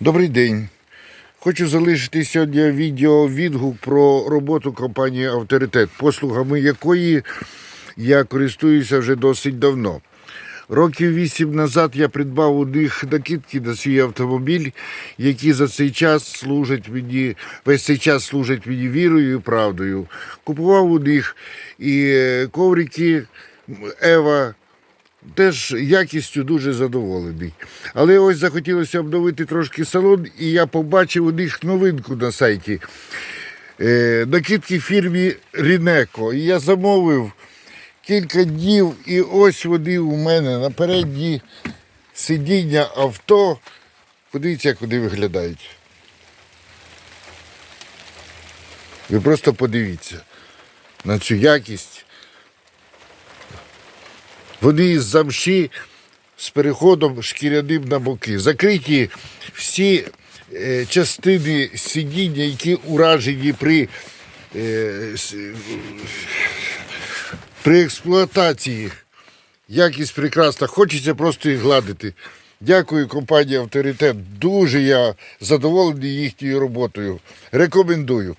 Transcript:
Добрий день. Хочу залишити сьогодні відео відгук про роботу компанії Авторитет, послугами якої я користуюся вже досить давно. Років вісім назад я придбав у них накидки на свій автомобіль, які за цей час служать мені, весь цей час служать мені вірою і правдою. Купував у них і коврики Ева, теж якістю дуже задоволений. Але ось захотілося обновити трошки салон, і я побачив у них новинку на сайті. Е, накидки фірмі Рінеко. І я замовив кілька днів, і ось вони у мене на передній сидіння авто. Подивіться, як вони виглядають. Ви просто подивіться на цю якість. Вони із замші з переходом шкіряним на боки. Закриті всі е, частини сидіння, які уражені при, е, при експлуатації. Якість прекрасна. Хочеться просто їх гладити. Дякую компанії Авторитет. Дуже я задоволений їхньою роботою. Рекомендую.